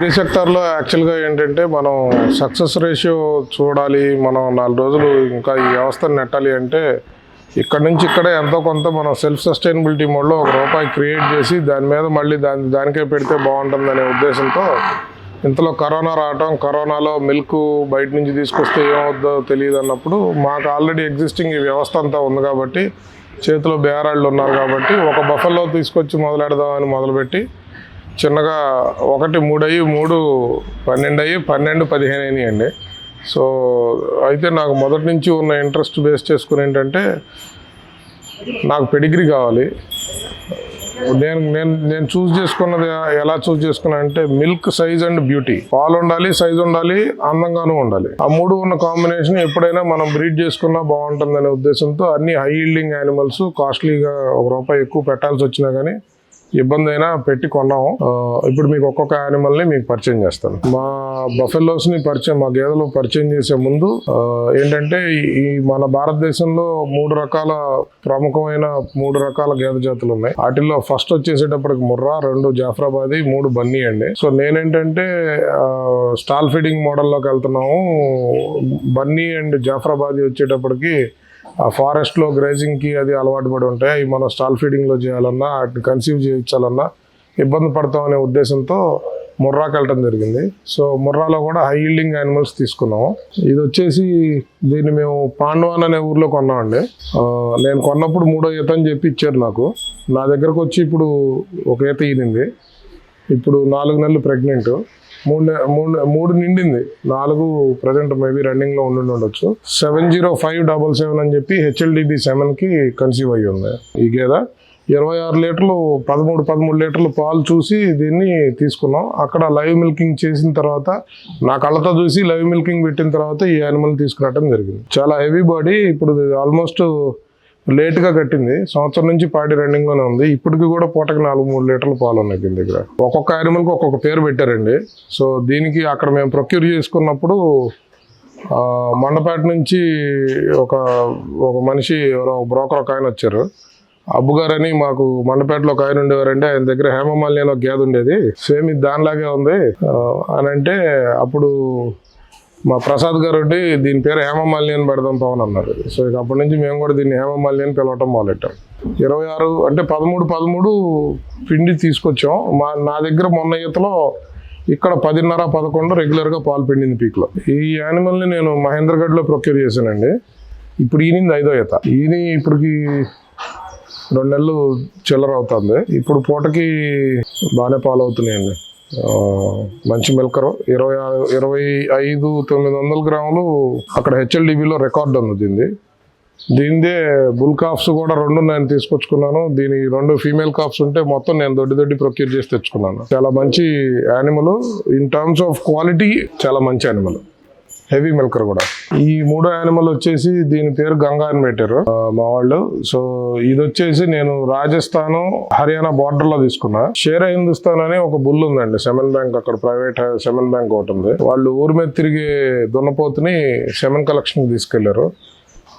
ఈ సెక్టార్లో యాక్చువల్గా ఏంటంటే మనం సక్సెస్ రేషియో చూడాలి మనం నాలుగు రోజులు ఇంకా ఈ వ్యవస్థను నెట్టాలి అంటే ఇక్కడ నుంచి ఇక్కడే ఎంతో కొంత మనం సెల్ఫ్ సస్టైనబిలిటీ మోడ్లో ఒక రూపాయి క్రియేట్ చేసి దాని మీద మళ్ళీ దాని దానికే పెడితే బాగుంటుందనే ఉద్దేశంతో ఇంతలో కరోనా రావటం కరోనాలో మిల్క్ బయట నుంచి తీసుకొస్తే ఏమవుద్దో తెలియదు అన్నప్పుడు మాకు ఆల్రెడీ ఎగ్జిస్టింగ్ ఈ వ్యవస్థ అంతా ఉంది కాబట్టి చేతిలో బేరాళ్ళు ఉన్నారు కాబట్టి ఒక బఫల్లో తీసుకొచ్చి మొదలెడదామని మొదలుపెట్టి చిన్నగా ఒకటి మూడు అయ్యి మూడు పన్నెండు అయ్యి పన్నెండు పదిహేను అయినాయండి. అండి సో అయితే నాకు మొదటి నుంచి ఉన్న ఇంట్రెస్ట్ బేస్ చేసుకుని ఏంటంటే నాకు పెడిగ్రీ కావాలి. నేను నేను నేను చూస్ చేసుకున్నది ఎలా చూస్ చేసుకున్నా అంటే మిల్క్ సైజ్ అండ్ బ్యూటీ. పాలు ఉండాలి సైజ్ ఉండాలి అందంగాను ఉండాలి. ఆ మూడు ఉన్న కాంబినేషన్ ఎప్పుడైనా మనం బ్రీడ్ చేసుకున్నా బాగుంటుందనే ఉద్దేశంతో అన్ని హై ఈల్డింగ్ యానిమల్స్ కాస్ట్లీగా ఒక రూపాయి ఎక్కువ పెట్టాల్సి వచ్చినా కానీ ఇబ్బంది అయినా పెట్టి కొన్నాము ఇప్పుడు మీకు ఒక్కొక్క యానిమల్ని మీకు పరిచయం చేస్తాను. మా బఫెల్లోస్ని పరిచయం మా గేదెలు పరిచయం చేసే ముందు ఏంటంటే ఈ- మన భారతదేశంలో మూడు రకాల ప్రముఖమైన మూడు రకాల గేదె జాతులు ఉన్నాయి. వాటిల్లో ఫస్ట్ వచ్చేసేటప్పటికి ముర్రా రెండు జాఫ్రాబాది మూడు బన్నీ అండి. సో నేనేంటంటే స్టాల్ ఫీడింగ్ మోడల్లోకి వెళ్తున్నాము. బన్నీ అండ్ జాఫ్రాబాదీ వచ్చేటప్పటికి ఫారెస్ట్లో గ్రేజింగ్కి అది అలవాటు పడి ఉంటాయి మనం స్టాల్ ఫీడింగ్లో చేయాలన్నా వాటిని కన్సీవ్ చేయించాలన్నా ఇబ్బంది పడతామనే ఉద్దేశంతో ముర్రాకి వెళ్ళటం జరిగింది. సో ముర్రాలో కూడా హై ఈల్డింగ్ యానిమల్స్ తీసుకున్నాము ఇది వచ్చేసి దీన్ని మేము పాండవాన్ అనే ఊర్లో కొన్నామండి. నేను కొన్నప్పుడు మూడో ఈత అని చెప్పి ఇచ్చారు నాకు. నా దగ్గరకు వచ్చి ఇప్పుడు ఒక ఈత ఈనింది. ఇప్పుడు నాలుగు నెలలు ప్రెగ్నెంట్ మూడు మూడు మూడు నిండింది. నాలుగు ప్రజెంట్ మేబీ రన్నింగ్లో ఉండి ఉండొచ్చు. Seven zero five double seven అని చెప్పి హెచ్ఎల్డిబి సెవెన్కి కన్సీవ్ అయ్యి ఉంది. ఈ గేదె ఇరవై ఆరు లీటర్లు పదమూడు పదమూడు లీటర్లు పాలు చూసి దీన్ని తీసుకున్నాం. అక్కడ లైవ్ మిల్కింగ్ చేసిన తర్వాత నా కళ్ళతో చూసి లైవ్ మిల్కింగ్ పెట్టిన తర్వాత ఈ యానిమల్ తీసుకురావటం జరిగింది. చాలా హెవీ బాడీ ఇప్పుడు ఆల్మోస్ట్ లేట్గా కట్టింది. సంవత్సరం నుంచి పాడి రన్నింగ్లోనే ఉంది. ఇప్పటికి కూడా పూటకి నాలుగు మూడు లీటర్లు పాలు ఉన్నాయి దీని దగ్గర. ఒక్కొక్క యానిమల్కి ఒక్కొక్క పేరు పెట్టారండి. సో దీనికి అక్కడ మేము ప్రొక్యూర్ చేసుకున్నప్పుడు మండపేట నుంచి ఒక ఒక మనిషి ఎవరో బ్రోకర్ ఒక ఆయన వచ్చారు. అబ్బుగారని మాకు మండపేటలో ఒక ఆయన ఉండేవారంటే ఆయన దగ్గర హేమమాలి అని ఒక గేదె ఉండేది. సేమ్ ఇది దానిలాగే ఉంది. అని అంటే అప్పుడు మా ప్రసాద్ గారు దీని పేరు హేమమాలిని అని పెడదాం పవన్ అన్నారు. సో ఇక అప్పటి నుంచి మేము కూడా దీన్ని హేమమాలిని అని పిలవటం మొదలెట్టాం. ఇరవై ఆరు అంటే పదమూడు పదమూడు పిండి తీసుకొచ్చాం. మా నా దగ్గర మొన్న ఈతలో ఇక్కడ పదిన్నర పదకొండు రెగ్యులర్గా పాలు పిండింది పీక్లో. ఈ యానిమల్ని నేను మహేంద్రగఢ్లో ప్రొక్యూర్ చేశానండి. ఇప్పుడు ఈనింది ఐదో ఈత. ఈని ఇప్పటికి రెండు నెలలు చిల్లర అవుతుంది. ఇప్పుడు పూటకి బాగానే పాలు అవుతున్నాయండి మంచి మిల్కరు ఇరవై ఆరు ఇరవై ఐదు తొమ్మిది వందల గ్రాములు అక్కడ హెచ్ఎల్డిబిలో రికార్డ్ ఉంది దీనిది. దీనిదే బుల్ కాఫ్స్ కూడా రెండు నేను తీసుకొచ్చుకున్నాను. దీని రెండు ఫీమేల్ కాఫ్స్ ఉంటే మొత్తం నేను దొడ్డి దొడ్డి ప్రొక్యూర్ చేసి తెచ్చుకున్నాను. చాలా మంచి animal in terms of quality చాలా మంచి యానిమల్ హెవీ మిల్కర్ కూడా. ఈ మూడో యానిమల్ వచ్చేసి దీని పేరు గంగా అని పెట్టారు మా వాళ్ళు. సో ఇది వచ్చేసి నేను రాజస్థాన్ హర్యానా బార్డర్లో తీసుకున్నా. షేర్ హిందుస్థాన్ అని ఒక బుల్ ఉందండి సెమెన్ బ్యాంక్ అక్కడ ప్రైవేట్ సెమెన్ బ్యాంక్ ఒకటి ఉంది. వాళ్ళు ఊరి మీద తిరిగే దున్నపోతుని సెమెన్ కలెక్షన్ తీసుకెళ్ళారు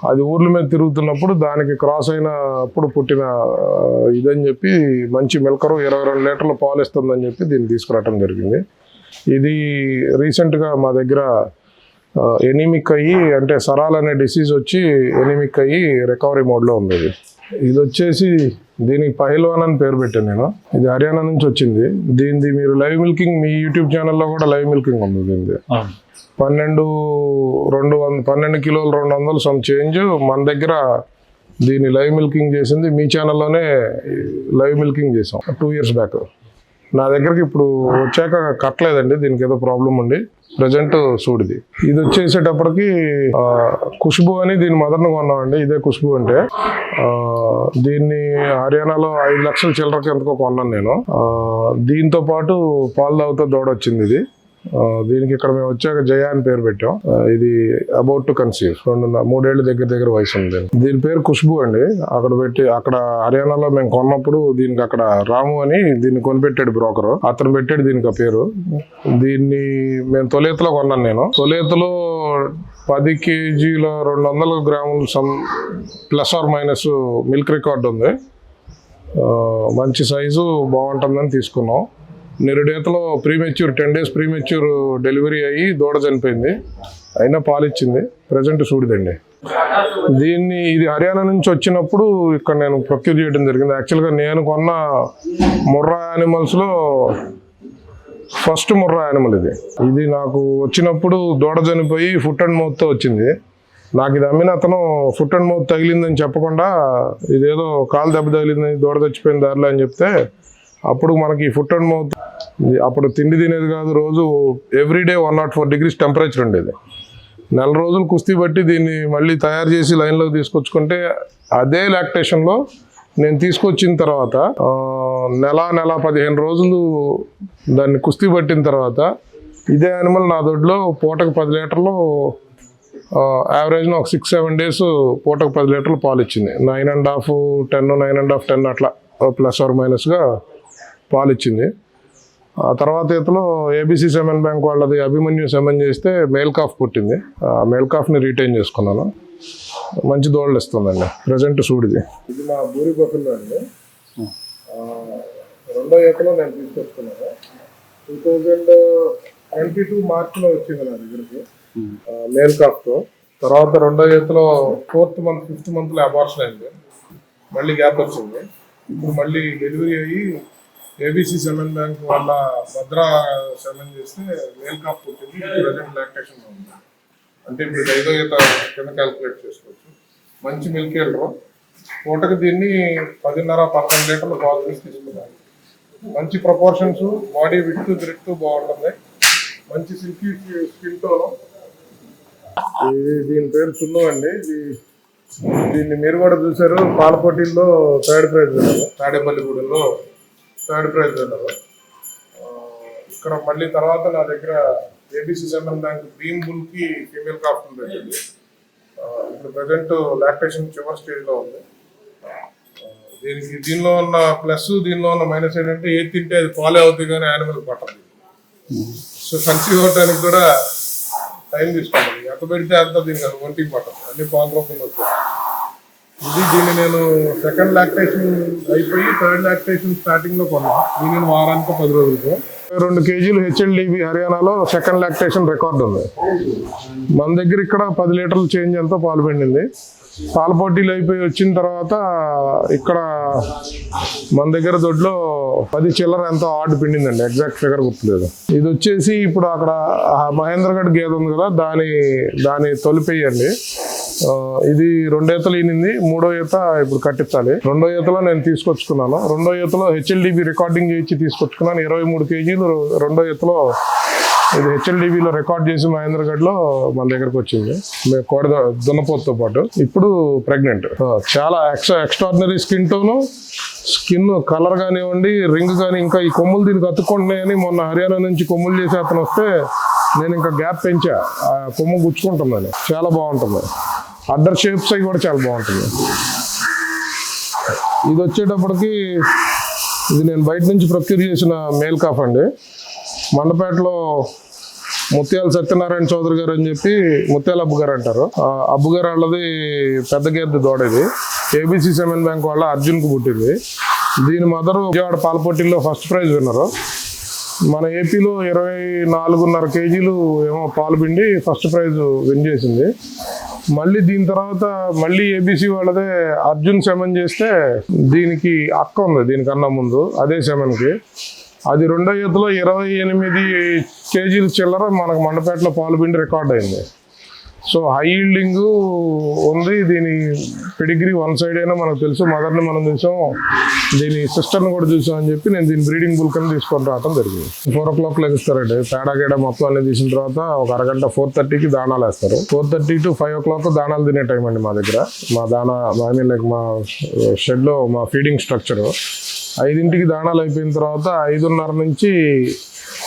అది ఊర్ల మీద తిరుగుతున్నప్పుడు దానికి క్రాస్ అయినప్పుడు పుట్టిన ఇదని చెప్పి మంచి మిల్కరు ఇరవై రెండు లీటర్ల పాలు ఇస్తుందని చెప్పి దీన్ని తీసుకురావటం జరిగింది. ఇది రీసెంట్గా మా దగ్గర ఎనిమిక్ అయ్యి అంటే సరాల్ అనే డిసీజ్ వచ్చి ఎనిమిక్ అయ్యి రికవరీ మోడ్లో ఉంది ఇది ఇది వచ్చేసి దీనికి పహిల్వాన్ అని పేరు పెట్టాను నేను. ఇది హర్యానా నుంచి వచ్చింది. దీనిది మీరు లైవ్ మిల్కింగ్ మీ యూట్యూబ్ ఛానల్లో కూడా లైవ్ మిల్కింగ్ ఉంది దీనిది. పన్నెండు రెండు వంద పన్నెండు కిలోలు రెండు వందలు సమ్ చేంజ్ మన దగ్గర దీన్ని లైవ్ మిల్కింగ్ చేసింది. మీ ఛానల్లోనే లైవ్ మిల్కింగ్ చేసాం. టూ ఇయర్స్ బ్యాక్ నా దగ్గరికి ఇప్పుడు వచ్చాక కట్టలేదండి దీనికి ఏదో ప్రాబ్లం ఉంది. ప్రజెంట్ సూడిది. ఇది వచ్చేసేటప్పటికి ఆ, ఖుష్బు అని దీని మదర్ను కొన్నామండి ఇదే ఖుష్బు అంటే. దీన్ని హర్యానాలో ఐదు లక్షల చిల్లరకి ఎంతకో కొన్నాను నేను. దీంతో పాటు పాలు తాగుతూ దూడొచ్చింది ఇది. దీనికి ఇక్కడ మేము వచ్చాక జయ అని పేరు పెట్టాం. ఇది అబౌట్ టు కన్సీవ్ రెండు మూడేళ్ళ దగ్గర దగ్గర వయసు ఉంది. దీని పేరు ఖుష్బు అండి. అక్కడ పెట్టి అక్కడ హర్యానాలో మేము కొన్నప్పుడు దీనికి అక్కడ రాము అని దీన్ని కొనిపెట్టాడు బ్రోకర్ అతను పెట్టాడు దీనికి ఆ పేరు. దీన్ని మేము తొలేతలో కొన్నాను నేను. తొలేతలో పది కేజీల రెండు వందల గ్రాములు some plus or minus milk record ఉంది. మంచి సైజు బాగుంటుందని తీసుకున్నాం. నిరుడేతలో premature ten days premature delivery అయ్యి దూడ చనిపోయింది. అయినా పాలిచ్చింది. ప్రజెంట్ సూడిదండి దీన్ని ఇది హర్యానా నుంచి వచ్చినప్పుడు ఇక్కడ నేను ప్రొక్యూర్ చేయడం జరిగింది. యాక్చువల్గా నేను కొన్న ముర్రా యానిమల్స్లో ఫస్ట్ ముర్రా యానిమల్ ఇది. ఇది నాకు వచ్చినప్పుడు దూడ చనిపోయి ఫుట్ అండ్ మౌత్తో వచ్చింది. నాకు ఇది అమ్మిన అతను ఫుట్ అండ్ మౌత్ తగిలిందని చెప్పకుండా ఇదేదో కాలు దెబ్బ తగిలిందని దూడ చచ్చిపోయిన దారిలో అని చెప్తే అప్పుడు మనకి ఫుట్ అండ్ మౌత్ అప్పుడు తిండి తినేది కాదు రోజు everyday one not four degrees temperature ఉండేది. నెల రోజులు కుస్తీ బట్టి దీన్ని మళ్ళీ తయారు చేసి లైన్లోకి తీసుకొచ్చుకుంటే అదే లాక్టేషన్లో నేను తీసుకొచ్చిన తర్వాత నెల నెల పదిహేను రోజులు దాన్ని కుస్తీ పట్టిన తర్వాత ఇదే యానిమల్ నా దొడ్లో పూటకు పది లీటర్లు యావరేజ్లో ఒక సిక్స్ సెవెన్ డేస్ పూటకు పది లీటర్లు పాలు ఇచ్చింది. Nine and half ten nine and half ten అట్లా ప్లస్ ఆర్ మైనస్గా పాలు ఇచ్చింది ఆ తర్వాత ఇతలో ఏబీసీ సెమెన్ బ్యాంక్ వాళ్ళది అభిమన్యు సెమెన్ చేస్తే మేల్ కాఫ్ పుట్టింది. ఆ మేల్ కాఫ్ని రీటైన్ చేసుకున్నాను. మంచి దోళ్ళు ఇస్తుందండి. ప్రజెంట్ సూడిది. ఇది మా బూరి బఫిల్లో అండి. రెండో ఏతలో నేను తీసుకొస్తున్నాను టూ థౌజండ్ ట్వంటీ టూ మార్చ్లో వచ్చింది నా దగ్గరికి. మేల్ కాఫ్తో తర్వాత రెండో ఏతలో ఫోర్త్ మంత్ ఫిఫ్త్ మంత్లో అబార్షన్ అయింది. మళ్ళీ గ్యాప్ వచ్చింది. ఇప్పుడు మళ్ళీ డెలివరీ అయ్యి ఏబీసీ సెమెన్ బ్యాంక్ వాళ్ళ భద్రా సెమెన్ చేస్తే మేల్ కాఫ్ పుట్టింది. ప్రజెంట్ లాక్టేషన్ ఉంది. అంటే ఇప్పుడు ఐదో ఈత కింద క్యాల్కులేట్ చేసుకోవచ్చు. మంచి మిల్క్ వెళ్ళరు పూటకి దీన్ని పదిన్నర పన్నెండు లీటర్లు పాలు తీసి తీసుకున్నాను. మంచి ప్రపోర్షన్స్ బాడీ విత్ గ్రిట్ బాగుంటుంది. మంచి సిల్కీ స్కిన్ టోన్ ఇది దీని పేరు చున్ను అండి. ఇది దీన్ని మీరు కూడా చూసారు పాల పోటీల్లో థర్డ్ ప్రైజ్ తాడేపల్లిగూడెంలో థర్డ్ ప్రైజ్ విన్నారు ఇక్కడ మళ్ళీ తర్వాత నా దగ్గర ఏబీసీ సెవెన్ బ్యాంక్ భీమ్ బుల్కి ఫీమేల్ కాఫ్ట్ పెట్టింది ఇప్పుడు ప్రజెంట్ లాక్టేషన్ చివరి స్టేజ్లో ఉంది. దీనికి దీనిలో ఉన్న ప్లస్ దీనిలో ఉన్న మైనస్ ఏంటంటే ఏది తింటే అది ఫాలో అవుతుంది కానీ యానిమల్ పట్టదు. సో కన్సీవ్ అవడానికి కూడా టైం తీసుకుంటుంది ఎంత పెడితే అంత దీనికి అది ఒంటికి పట్టదు. అన్ని పాల రూపంలో వచ్చేస్తాయి. ఇది దీన్ని నేను సెకండ్ లాక్టేషన్ అయిపోయి థర్డ్ లాక్టేషన్ స్టార్టింగ్లో కొన్నా. దీనిని వారానికి పది రోజులకు. రెండు కేజీలు హెచ్ఎల్డిబి హర్యానాలో సెకండ్ లాక్టేషన్ రికార్డు ఉంది. మన దగ్గర ఇక్కడ పది లీటర్లు చేంజ్ ఎంతో పాలు పిండింది. పాల పోటీలు అయిపోయి వచ్చిన తర్వాత ఇక్కడ మన దగ్గర దొడ్లో పది చిల్లర ఎంతో ఆర్డు పిండిందండి. ఎగ్జాక్ట్ ఫిగర్ గుర్తులేదు. ఇది వచ్చేసి ఇప్పుడు అక్కడ మహేంద్రగఢ్ గేదె ఉంది కదా దాని దాని తొలిపేయండి ఇది రెండో ఈతలు ఈనింది మూడో ఈత ఇప్పుడు కట్టించాలి. రెండో ఈతలో నేను తీసుకొచ్చుకున్నాను. రెండో ఈతలో హెచ్ఎల్డిబి రికార్డింగ్ చేయించి తీసుకొచ్చుకున్నాను. ఇరవై మూడు కేజీలు రెండో ఈతలో ఇది హెచ్ఎల్డిబిలో రికార్డ్ చేసి మహేంద్రగఢ్లో మన దగ్గరకు వచ్చింది. మే- కోడ దున్నపోతుతో పాటు. ఇప్పుడు ప్రెగ్నెంట్ చాలా extra extraordinary skin tone skin colour కానివ్వండి రింగ్ కానీ ఇంకా ఈ కొమ్ములు దీనికి అతుక్కుంటున్నాయని మొన్న హర్యానా నుంచి కొమ్ములు చేసి అతను వస్తే నేను ఇంకా గ్యాప్ పెంచా. ఆ కొమ్ము గుచ్చుకుంటుందని చాలా బాగుంటుంది. అడ్డర్ షేప్స్ అవి కూడా చాలా బాగుంటుంది. ఇది వచ్చేటప్పటికి ఇది నేను బయట నుంచి ప్రొక్యూర్ చేసిన మేల్ కాఫ్ అండి. మండపేటలో ముత్యాల సత్యనారాయణ చౌదరి గారు అని చెప్పి ముత్యాల అబ్బు గారు అంటారు. అబ్బుగారు అబ్బు గారు వాళ్ళది పెద్ద గేదె దూడ ఇది. ఏబిసి సెమెన్ బ్యాంక్ వాళ్ళ అర్జున్కు పుట్టింది. దీని మదరు విజయవాడ పాలపోటీల్లో ఫస్ట్ ప్రైజ్ విన్నారు. మన ఏపీలో ఇరవై నాలుగున్నర కేజీలు ఏమో పాలు పిండి ఫస్ట్ ప్రైజ్ విన్ చేసింది. మళ్ళీ దీని తర్వాత మళ్ళీ ఏబీసీ వాళ్ళదే అర్జున్ సెమన్ చేస్తే దీనికి అక్క ఉంది దీనికన్నా ముందు అదే సెమన్కి అది రెండో ఈతలో ఇరవై ఎనిమిది కేజీల చిల్లర మనకు మండపేటలో పాలు పిండి రికార్డ్ అయింది. సో హై ఈల్డింగ్ ఉంది. దీని పెడిగ్రీ వన్ సైడ్ అయినా మనకు తెలుసు. మదర్ని మనం చూసాం. దీని సిస్టర్ని కూడా చూసాం అని చెప్పి నేను దీని బ్రీడింగ్ బుల్క్ అని తీసుకొని రావడం జరిగింది. ఫోర్ ఓ క్లాక్ లెగిస్తారండి. పేడ గేడ మొత్తం అన్ని తీసిన తర్వాత ఒక అరగంట ఫోర్ థర్టీకి దానాలు వేస్తారు. Four thirty to five o'clock దానాలు తినే టైం అండి మా దగ్గర. మా దానా ఐ మీన్ లైక్ మా షెడ్లో మా ఫీడింగ్ స్ట్రక్చర్. ఐదింటికి దానాలు అయిపోయిన తర్వాత ఐదున్నర నుంచి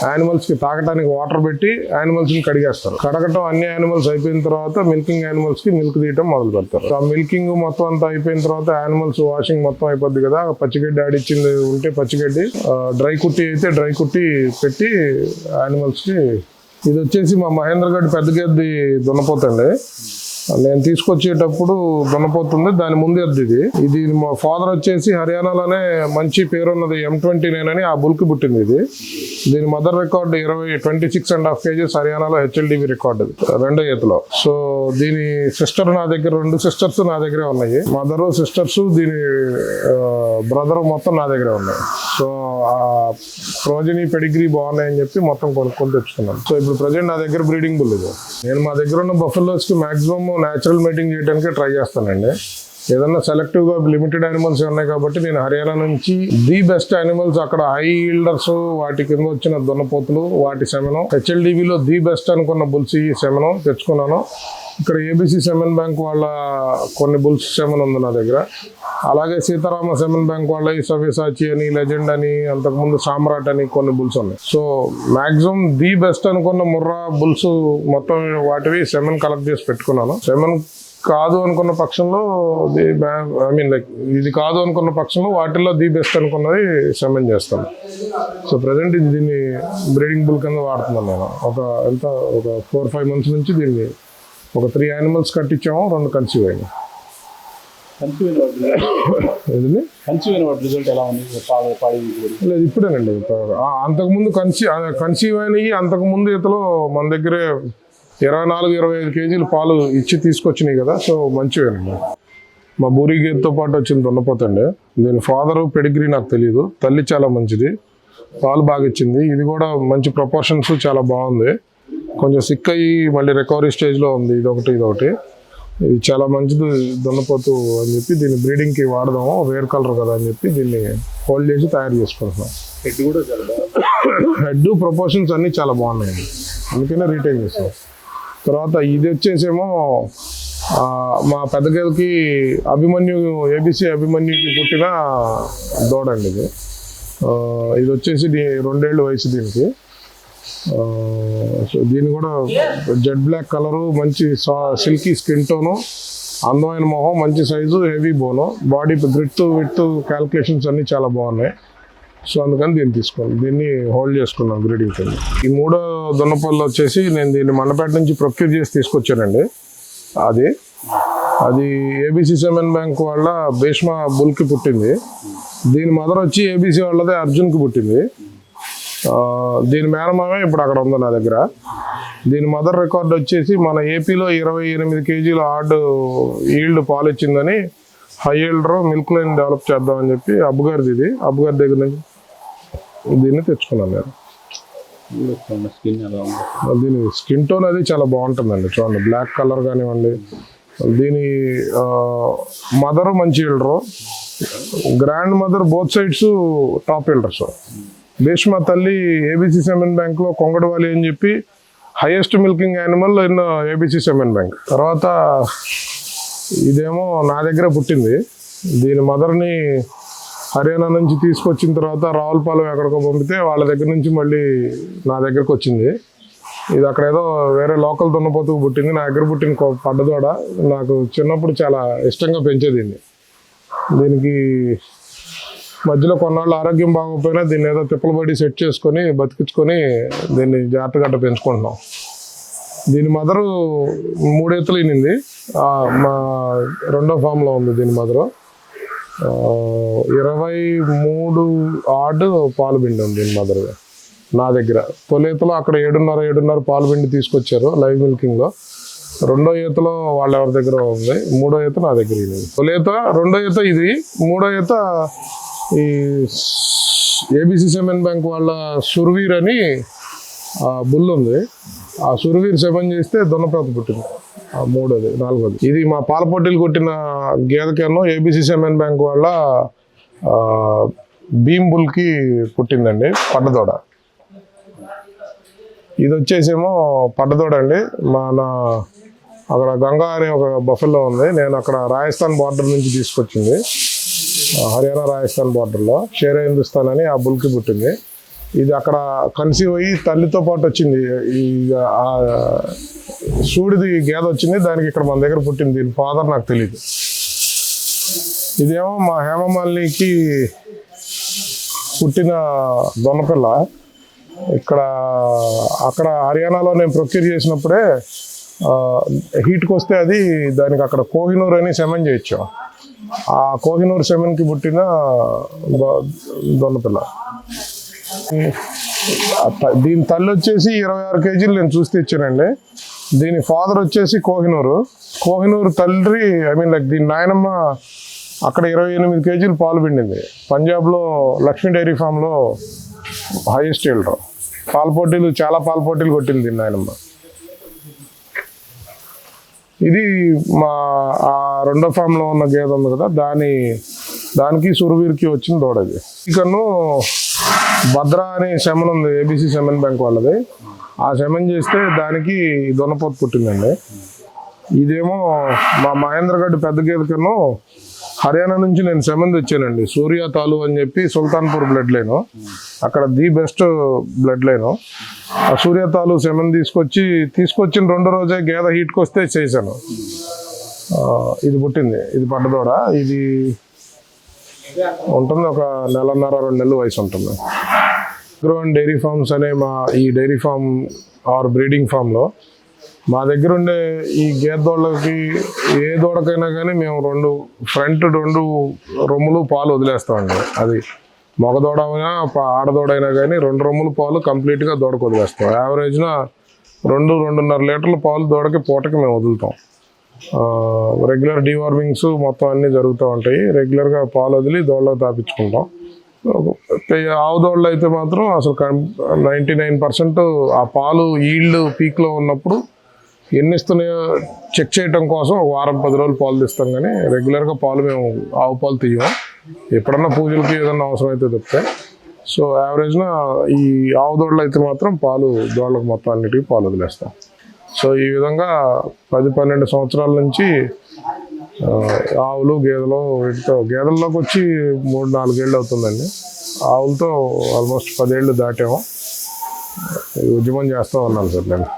యానిమల్స్కి తాగడానికి వాటర్ పెట్టి యానిమల్స్ని కడిగేస్తారు. కడగటం అన్ని యానిమల్స్ అయిపోయిన తర్వాత మిల్కింగ్ యానిమల్స్కి మిల్క్ తీయటం మొదలు పెడతారు. ఆ మిల్కింగ్ మొత్తం అంతా అయిపోయిన తర్వాత యానిమల్స్ వాషింగ్ మొత్తం అయిపోద్ది కదా పచ్చిగడ్డి ఆడిచ్చింది ఉంటే పచ్చిగడ్డి డ్రై కుట్టి అయితే డ్రై కుట్టి పెట్టి యానిమల్స్కి ఇది వచ్చేసి మా మహేంద్రగఢ్ పెద్ద గడ్డి దున్నపోతండి. నేను తీసుకొచ్చేటప్పుడు దున్నపోతుంది దాని ముందు ఇది ఇది మా ఫాదర్ వచ్చేసి హర్యానాలోనే మంచి పేరున్నది ఎం ట్వంటీ నైన్ అని ఆ బుల్కి పుట్టింది ఇది. దీని మదర్ రికార్డు ఇరవై twenty six and half kgs హర్యానాలో హెచ్ఎల్డివి రికార్డు రెండో ఈతలో సో దీని సిస్టర్ నా దగ్గర రెండు సిస్టర్స్ నా దగ్గరే ఉన్నాయి. మదరు సిస్టర్స్ దీని బ్రదర్ మొత్తం నా దగ్గరే ఉన్నాయి. సో ఆ ప్రోజని పెడిగ్రీ బాగున్నాయని చెప్పి మొత్తం కొనుక్కొని తెచ్చుకున్నాను. సో ఇప్పుడు ప్రజెంట్ నా దగ్గర బ్రీడింగ్ బుల్ ఇది. నేను మా దగ్గర ఉన్న బఫెలోస్కి మాక్సిమం న్యాచురల్ మీటింగ్ చేయడానికి ట్రై చేస్తానండి. ఏదన్నా సెలెక్టివ్గా లిమిటెడ్ యానిమల్స్ ఉన్నాయి కాబట్టి నేను హర్యానా నుంచి ది బెస్ట్ యానిమల్స్ అక్కడ హై ఈల్డర్స్ వాటి కింద వచ్చిన దున్నపోతులు వాటి శమనం హెచ్ఎల్డివిలో ది బెస్ట్ అనుకున్న బుల్సి శమనం తెచ్చుకున్నాను. ఇక్కడ ఏబిసి సెమెన్ బ్యాంక్ వాళ్ళ కొన్ని బుల్స్ సెమెన్ ఉంది నా దగ్గర. అలాగే సీతారామ సెమెన్ బ్యాంక్ వాళ్ళ ఈ సవ్యసాచి అని లెజెండ్ అని అంతకుముందు సామ్రాట్ అని కొన్ని బుల్స్ ఉన్నాయి. సో మాక్సిమం ది బెస్ట్ అనుకున్న ముర్రా బుల్స్ మొత్తం వాటివి సెమెన్ కలెక్ట్ చేసి పెట్టుకున్నాను. సెమెన్ కాదు అనుకున్న పక్షంలో ది ఐ మీన్ లైక్ ఇది కాదు అనుకున్న పక్షంలో వాటిల్లో ది బెస్ట్ అనుకున్నది సెమెన్ చేస్తాను. సో ప్రజెంట్ ఇది దీన్ని బ్రీడింగ్ బుల్ కింద వాడుతున్నాను నేను. ఒక ఎంత ఒక ఫోర్ ఫైవ్ మంత్స్ నుంచి దీన్ని ఒక త్రీ యానిమల్స్ కట్టించాము రెండు కన్సీవ్ అయినాయి లేదు ఇప్పుడేనండి. అంతకుముందు కన్సీ కన్సీవ్ అయినవి అంతకుముందు ఇతలో మన దగ్గరే ఇరవై నాలుగు ఇరవై ఐదు కేజీలు పాలు ఇచ్చి తీసుకొచ్చినాయి కదా సో మంచివేనండి. మా బూరి గేదెతో పాటు వచ్చింది దున్నపోతండి. దీని ఫాదర్ పెడిగ్రీ నాకు తెలియదు తల్లి చాలా మంచిది. పాలు బాగా ఇచ్చింది. ఇది కూడా మంచి ప్రపోర్షన్స్ చాలా బాగుంది. కొంచెం సిక్ అయ్యి మళ్ళీ రికవరీ స్టేజ్లో ఉంది. ఇది ఒకటి ఇది ఒకటి ఇది చాలా మంచిది దున్నపోతు అని చెప్పి దీన్ని బ్రీడింగ్కి వాడదాము. రేర్ కలర్ కదా అని చెప్పి దీన్ని హోల్డ్ చేసి తయారు చేసుకుంటున్నాం. హెడ్ కూడా హెడ్ ప్రపోర్షన్స్ అన్నీ చాలా బాగున్నాయి. అందుకనే రీటైన్ చేస్తాం. తర్వాత ఇది వచ్చేసేమో మా పెద్ద గేదెకి అభిమన్యు ఏబిసి అభిమన్యుకి పుట్టిన దూడండి ఇది. ఇది వచ్చేసి రెండేళ్ళు వయసు దీనికి. దీని కూడా జెడ్ బ్లాక్ కలరు మంచి సిల్కీ స్కిన్ టోను అందమైన మొహం మంచి size heavy bone body girth with calculations అన్నీ చాలా బాగున్నాయి. సో అందుకని దీన్ని తీసుకోండి దీన్ని హోల్డ్ చేసుకున్నాను గ్రీడింగ్ కింద ఈ మూడో దున్నపల్లి వచ్చేసి నేను దీన్ని మండపేట నుంచి ప్రొక్యూర్ చేసి తీసుకొచ్చానండి. అది అది ఏబిసి సెమెన్ బ్యాంక్ వాళ్ళ భీష్మ బుల్కి పుట్టింది. దీని మదర్ వచ్చి ఏబిసి వాళ్ళదే అర్జున్కి పుట్టింది. దీని మేనమామే ఇప్పుడు అక్కడ ఉంది నా దగ్గర. దీని మదర్ రికార్డ్ వచ్చేసి మన ఏపీలో ఇరవై ఎనిమిది కేజీల ఆర్డు ఈల్డ్ పాలు ఇచ్చిందని high yielder milk line develop చేద్దామని చెప్పి అబ్బుగారిది ఇది. అబ్బుగారి దగ్గర నుంచి దీన్ని తెచ్చుకున్నాను నేను దీని స్కిన్ టోన్ అది చాలా బాగుంటుందండి చూడండి. బ్లాక్ కలర్ కానివ్వండి. దీని మదర్ మంచి yielder. Grandmother both sides top yielders. Bhishma తల్లి ఏబీసీ సెమెన్ బ్యాంక్లో కొంగడవాలి అని చెప్పి highest milking animal in ABC semen bank. తర్వాత ఇదేమో నా దగ్గర పుట్టింది. దీని మదర్ని హర్యానా నుంచి తీసుకొచ్చిన తర్వాత రావులపాలెం ఎక్కడికో పంపితే వాళ్ళ దగ్గర నుంచి మళ్ళీ నా దగ్గరకు వచ్చింది. ఇది అక్కడ ఏదో వేరే లోకల్ దున్నపోతుకు పుట్టింది. నా దగ్గర పుట్టిన పడ్డదోడ నాకు చిన్నప్పుడు చాలా ఇష్టంగా పెంచేది దీనికి మధ్యలో కొన్నాళ్ళు ఆరోగ్యం బాగోకపోయినా దీన్ని ఏదో తిప్పలు పడి సెట్ చేసుకొని బతికించుకొని దీన్ని జాగ్రత్తగా పెంచుకుంటున్నాం. దీని మదరు మూడెత్తులు ఈనింది మా రెండో ఫామ్లో ఉంది దీని మదరు. ఇరవై మూడు ఆడు పాలు పిండి ఉంది దీని మదర్. నా దగ్గర తొలి అక్కడ ఏడున్నర ఏడున్నర పాలు పిండి తీసుకొచ్చారు లైవ్ మిల్కింగ్లో. రెండో ఈతలో వాళ్ళ ఎవరి దగ్గర ఉంది? మూడో ఈత నా దగ్గర ఇది తొలి ఈత రెండో ఈత ఇది. మూడో ఈత ఈ ఏబిసి సెమెన్ బ్యాంక్ వాళ్ళ సుర్వీర్ అని బుల్ ఉంది. ఆ సురవీర్ శవం చేస్తే దొన్నప్రాత పుట్టింది. ఆ మూడోది నాలుగోది. ఇది మా పాలపొట్టిలు కొట్టిన గేదెకేమో ఏబిసి సెమెన్ బ్యాంక్ వాళ్ళ భీమ్ బుల్కి పుట్టిందండి పడ్డదోడ. ఇది వచ్చేసేమో పడ్డదోడ అండి. మన అక్కడ గంగా అనే ఒక బఫెల్లో ఉంది. నేను అక్కడ రాజస్థాన్ బార్డర్ నుంచి తీసుకొచ్చింది. హర్యానా రాజస్థాన్ బార్డర్లో షేర్ హిందుస్థాన్ అని ఆ బుల్కి పుట్టింది. ఇది అక్కడ కన్సీవ్ అయ్యి తల్లితో పాటు వచ్చింది. ఈ ఆ సూడిది గేదె వచ్చింది. దానికి ఇక్కడ మన దగ్గర పుట్టింది. దీని ఫాదర్ నాకు తెలియదు ఇదేమో మా హేమమాలినికి పుట్టిన దొన్నపిల్ల ఇక్కడ అక్కడ హర్యానాలో నేను ప్రొక్యూర్ చేసినప్పుడే హీట్కి వస్తే అది దానికి అక్కడ కోహినూర్ అని సెమెన్ చేయొచ్చు ఆ కోహినూర్ సెమెన్కి పుట్టిన దొన్నపిల్ల దీని తల్లి వచ్చేసి ఇరవై ఆరు కేజీలు నేను చూసి తెచ్చానండి. దీని ఫాదర్ వచ్చేసి కోహినూరు. కోహినూరు తండ్రి ఐ మీన్ లైక్ దీని నాయనమ్మ అక్కడ ఇరవై ఎనిమిది కేజీలు పాలు పిండింది. పంజాబ్లో లక్ష్మీ డైరీ ఫామ్లో హైయెస్ట్ వెళ్ళరు పాల పోటీలు చాలా పాల పోటీలు కొట్టింది దీని నాయనమ్మ. ఇది మా ఆ రెండో ఫామ్లో ఉన్న గేదె ఉంది కదా దాని దానికి సురవీర్కి వచ్చిన దూడది ఇకను భద్ర అనే శమన్ ఉంది ఏబిసి శమన్ బ్యాంక్ వాళ్ళది. ఆ శమన్ చేస్తే దానికి దొన్నపోతు పుట్టిందండి. ఇదేమో మా మహేంద్రగడ్డ పెద్ద గేదె కను హర్యానా నుంచి నేను సెమన్ వచ్చానండి సూర్య తాలు అని చెప్పి సుల్తాన్పూర్ బ్లడ్ లైన్. అక్కడ ది బెస్ట్ బ్లడ్ లైన్. ఆ సూర్య తాలు సెమన్ తీసుకొచ్చి తీసుకొచ్చిన రెండో రోజే గేదె హీట్కి వస్తే చేశాను. ఇది పుట్టింది. ఇది పడ్డదోడ ఇది ఉంటుంది ఒక నెలన్నర రెండు నెలలు వయసు ఉంటుంది. గ్రోన్ డైరీ ఫార్మ్స్ అనే మా ఈ డైరీ ఫామ్ ఆర్ బ్రీడింగ్ ఫామ్లో మా దగ్గర ఉండే ఈ గేదోళ్ళకి ఏ దూడకైనా కానీ మేము రెండు ఫ్రంట్ రెండు రొమ్ములు పాలు వదిలేస్తామండి అది మగదూడ అయినా ఆడదూడ అయినా కానీ రెండు రొమ్ములు పాలు కంప్లీట్గా దూడకు వదిలేస్తాం. యావరేజ్న రెండు రెండున్నర లీటర్ల పాలు దూడకి పూటకి మేము వదులుతాం. రెగ్యులర్ డీవార్మింగ్స్ మొత్తం అన్నీ జరుగుతూ ఉంటాయి. రెగ్యులర్గా పాలు వదిలి దోళ్ళకు తాపించుకుంటాం. పె- ఆవు దోళ్ళు అయితే మాత్రం అసలు నైంటీ నైన్ పర్సెంట్ ఆ పాలు ఈల్డ్ పీక్లో ఉన్నప్పుడు ఎన్ని ఇస్తున్నాయో చెక్ చేయటం కోసం ఒక వారం పది రోజులు పాలు తీస్తాం కానీ రెగ్యులర్గా పాలు మేము ఆవు పాలు తీయము ఎప్పుడన్నా పూజలకి ఏదన్నా అవసరం అయితే తప్పితే. సో యావరేజ్న ఈ ఆవు దోళ్ళు అయితే మాత్రం పాలు దోళ్ళకు మొత్తం అన్నిటికీ పాలు వదిలేస్తాం. సో ఈ విధంగా పది పన్నెండు సంవత్సరాల నుంచి ఆవులు గేదెలు వీటితో గేదెల్లోకి వచ్చి మూడు నాలుగేళ్ళు అవుతుందండి. ఆవులతో ఆల్మోస్ట్ పదేళ్ళు దాటాము. ఈ ఉద్యమం చేస్తూ ఉన్నాను సార్ నేను.